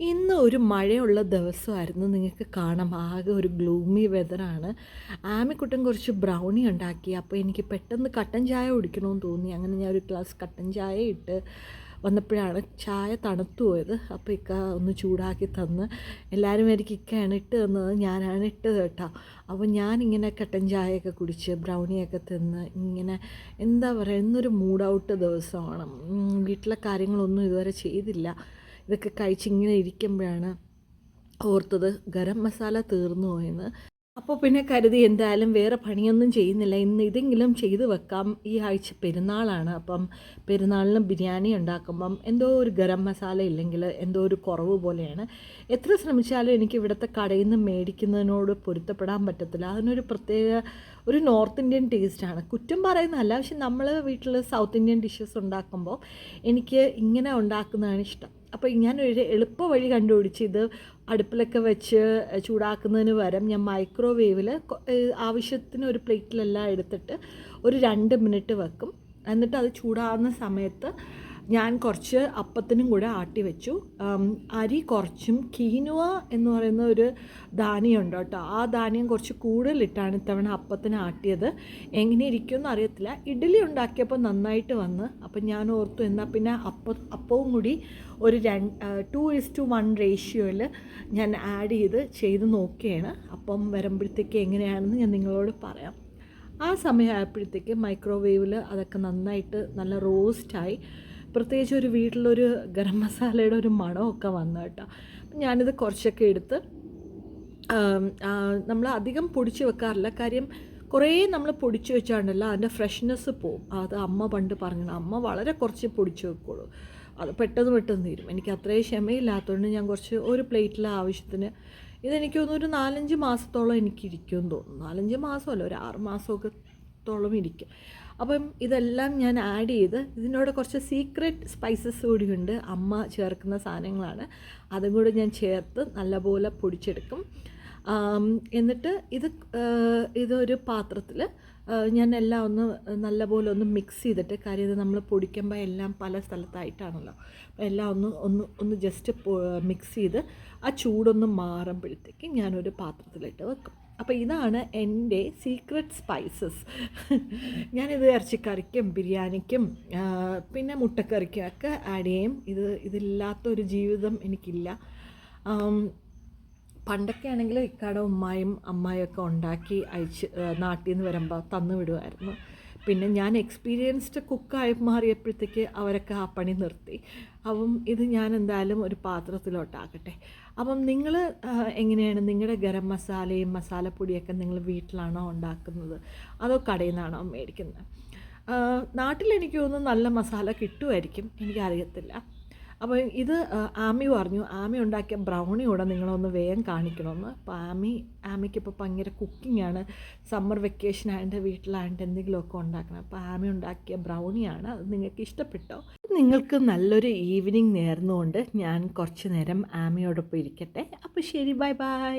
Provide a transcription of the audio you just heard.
ഇന്ന് ഒരു മഴയുള്ള ദിവസമായിരുന്നു. നിങ്ങൾക്ക് കാണാം. ആകെ ഒരു ഗ്ലൂമി വെതറാണ് ആമിക്കുട്ടൻ കുറച്ച് ബ്രൗണി ഉണ്ടാക്കി. അപ്പോൾ എനിക്ക് പെട്ടെന്ന് കട്ടൻ ചായ കുടിക്കണമെന്ന് തോന്നി. അങ്ങനെ ഞാൻ ഒരു ഗ്ലാസ് കട്ടൻ ചായ ഇട്ട് വന്നപ്പോഴാണ് ചായ തണുത്തു പോയത്. അപ്പോൾ ഇക്ക ഒന്ന് ചൂടാക്കി തന്ന് എല്ലാവരും എനിക്ക് ഇക്കയാണ് ഇട്ട് തന്നത്. ഞാനാണ് ഇട്ടത് കേട്ടോ. അപ്പോൾ ഞാനിങ്ങനെ കട്ടൻ ചായയൊക്കെ കുടിച്ച് ബ്രൗണിയൊക്കെ തിന്ന് ഇങ്ങനെ എന്താ പറയുക ഇന്നൊരു മൂഡ് ഔട്ട് ദിവസമാണ്. വീട്ടിലെ കാര്യങ്ങളൊന്നും ഇതുവരെ ചെയ്തില്ല. ഇതൊക്കെ കഴിച്ചിങ്ങനെ ഇരിക്കുമ്പോഴാണ് ഓർത്തത് ഗരം മസാല തീർന്നു പോയെന്ന് അപ്പോൾ പിന്നെ കരുതി എന്തായാലും വേറെ പണിയൊന്നും ചെയ്യുന്നില്ല. ഇന്ന് ഇതെങ്കിലും ചെയ്തു വെക്കാം. ഈ ആഴ്ച പെരുന്നാളാണ്. അപ്പം പെരുന്നാളിന് ബിരിയാണി ഉണ്ടാക്കുമ്പം എന്തോ ഒരു ഗരം മസാല ഇല്ലെങ്കിൽ എന്തോ ഒരു കുറവ് പോലെയാണ്. എത്ര ശ്രമിച്ചാലും എനിക്ക് ഇവിടുത്തെ കടയിൽ നിന്ന് മേടിക്കുന്നതിനോട് പൊരുത്തപ്പെടാൻ പറ്റത്തില്ല. അതിനൊരു പ്രത്യേക ഒരു നോർത്ത് ഇന്ത്യൻ ടേസ്റ്റാണ്. കുറ്റം പറയുന്നതല്ല പക്ഷെ നമ്മൾ വീട്ടിൽ സൗത്ത് ഇന്ത്യൻ ഡിഷസ് ഉണ്ടാക്കുമ്പോൾ എനിക്ക് ഇങ്ങനെ ഉണ്ടാക്കുന്നതാണ് ഇഷ്ടം. അപ്പോൾ ഞാനൊരു എളുപ്പ വഴി കണ്ടുപിടിച്ച് ഇത് അടുപ്പിലൊക്കെ വെച്ച് ചൂടാക്കുന്നതിന് പകരം ഞാൻ മൈക്രോവേവിൽ ആവശ്യത്തിന് ഒരു പ്ലേറ്റിലെല്ലാം എടുത്തിട്ട് ഒരു രണ്ട് മിനിറ്റ് വെക്കും. എന്നിട്ട് അത് ചൂടാകുന്ന സമയത്ത് ഞാൻ കുറച്ച് അപ്പത്തിനും കൂടെ ആട്ടി വെച്ചു. അരി കുറച്ചും കീനുവ എന്ന് പറയുന്ന ഒരു ധാന്യമുണ്ട് കേട്ടോ. ആ ധാന്യം കുറച്ച് കൂടുതലിട്ടാണ് ഇത്തവണ അപ്പത്തിന് ആട്ടിയത്. എങ്ങനെ ഇരിക്കുമെന്ന് അറിയത്തില്ല. ഇഡ്ഡലി ഉണ്ടാക്കിയപ്പോൾ നന്നായിട്ട് വന്ന്. അപ്പം ഞാൻ ഓർത്തു എന്നാൽ പിന്നെ അപ്പ അപ്പവും കൂടി ഒരു രണ്ട് ടു ഇസ് ടു വൺ റേഷ്യോയിൽ ഞാൻ ആഡ് ചെയ്ത് ചെയ്ത് നോക്കുകയാണ് അപ്പം വരുമ്പോഴത്തേക്ക് എങ്ങനെയാണെന്ന് ഞാൻ നിങ്ങളോട് പറയാം. ആ സമയമായപ്പോഴത്തേക്ക് മൈക്രോവേവിൽ അതൊക്കെ നന്നായിട്ട് നല്ല റോസ്റ്റായി പ്രത്യേകിച്ച് ഒരു വീട്ടിലൊരു ഗരം മസാലയുടെ ഒരു മണമൊക്കെ വന്നു കേട്ടോ. അപ്പം ഞാനിത് കുറച്ചൊക്കെ എടുത്ത് നമ്മൾ അധികം പൊടിച്ച് വെക്കാറില്ല. കാര്യം കുറേ നമ്മൾ പൊടിച്ച് വെച്ചാണ്ടല്ലോ അതിന്റെ ഫ്രഷ്നെസ് പോവും. അത് അമ്മ പണ്ട് പറഞ്ഞു അമ്മ വളരെ കുറച്ച് പൊടിച്ച് വെക്കുള്ളൂ. അത് പെട്ടെന്ന് പെട്ടെന്ന് തീരും. എനിക്ക് അത്രയും ക്ഷമയില്ലാത്തതുകൊണ്ട് ഞാൻ കുറച്ച് ഒരു പ്ലേറ്റിലെ ആവശ്യത്തിന് ഇതെനിക്ക് തോന്നുന്നു ഒരു നാലഞ്ച് മാസത്തോളം എനിക്കിരിക്കുമെന്ന് തോന്നുന്നു. നാലഞ്ച് മാസമല്ല ഒരു ആറ് മാസമൊക്കെ ത്തോളം ഇരിക്കും. അപ്പം ഇതെല്ലാം ഞാൻ ആഡ് ചെയ്ത് ഇതിനോട് കുറച്ച് സീക്രട്ട് സ്പൈസസ് കൂടിയുണ്ട് അമ്മ ചേർക്കുന്ന സാധനങ്ങളാണ്. അതും കൂടി ഞാൻ ചേർത്ത് നല്ലപോലെ പൊടിച്ചെടുക്കും. എന്നിട്ട് ഇത് ഇതൊരു പാത്രത്തിൽ ഞാൻ എല്ലാം ഒന്ന് നല്ലപോലെ ഒന്ന് മിക്സ് ചെയ്തിട്ട് കാര്യം ഇത് നമ്മൾ പൊടിക്കുമ്പോൾ എല്ലാം പല സ്ഥലത്തായിട്ടാണല്ലോ. അപ്പോൾ എല്ലാം ഒന്ന് ഒന്ന് ഒന്ന് ജസ്റ്റ് മിക്സ് ചെയ്ത് ആ ചൂടൊന്ന് മാറുമ്പോഴത്തേക്ക് ഞാനൊരു പാത്രത്തിലിട്ട് വെക്കും. അപ്പോൾ ഇതാണ് എന്റെ സീക്രട്ട് സ്പൈസസ് ഞാനിത് ഇറച്ചിക്കറിക്കും ബിരിയാണിക്കും പിന്നെ മുട്ടക്കറിക്കും ഒക്കെ ആഡ് ചെയ്യും. ഇത് ഇതില്ലാത്തൊരു ജീവിതം എനിക്കില്ല. പണ്ടൊക്കെ ആണെങ്കിൽ ഇക്കാടെ ഉമ്മായും അമ്മായൊക്കെ ഉണ്ടാക്കി അയച്ച് നാട്ടിൽ നിന്ന് വരുമ്പോൾ തന്നു വിടുമായിരുന്നു പിന്നെ ഞാൻ എക്സ്പീരിയൻസ്ഡ് കുക്കായി മാറിയപ്പോഴത്തേക്ക് അവരൊക്കെ ആ പണി നിർത്തി. അപ്പം ഇത് ഞാൻ എന്തായാലും ഒരു പാത്രത്തിലോട്ടാക്കട്ടെ. അപ്പം നിങ്ങൾ എങ്ങനെയാണ് നിങ്ങളുടെ ഗരം മസാലയും മസാലപ്പൊടിയൊക്കെ നിങ്ങൾ വീട്ടിലാണോ ഉണ്ടാക്കുന്നത്? അതോ കടയിൽ നിന്നാണോ മേടിക്കുന്നത്? എനിക്ക് തോന്നുന്നു നല്ല മസാല കിട്ടുമായിരിക്കും. എനിക്കറിയത്തില്ല. അപ്പോൾ ഇത് ആമി പറഞ്ഞു ആമി ഉണ്ടാക്കിയ ബ്രൗണി കൂടെ നിങ്ങളൊന്ന് വേഗം കാണിക്കണമെന്ന് അപ്പോൾ ആമി ആമിക്ക് ഇപ്പോൾ ഭയങ്കര കുക്കിംഗ് ആണ്. സമ്മർ വെക്കേഷൻ ആയതിന്റെ വീട്ടിലായിട്ട് എന്തെങ്കിലുമൊക്കെ ഉണ്ടാക്കണം. അപ്പോൾ ആമി ഉണ്ടാക്കിയ ബ്രൗണിയാണ് അത് നിങ്ങൾക്ക് ഇഷ്ടപ്പെട്ടോ? നിങ്ങൾക്ക് നല്ലൊരു ഈവനിങ് നേർന്നുകൊണ്ട് ഞാൻ കുറച്ച് നേരം ആമിയോടൊപ്പം ഇരിക്കട്ടെ. അപ്പോൾ ശരി ബൈ ബൈ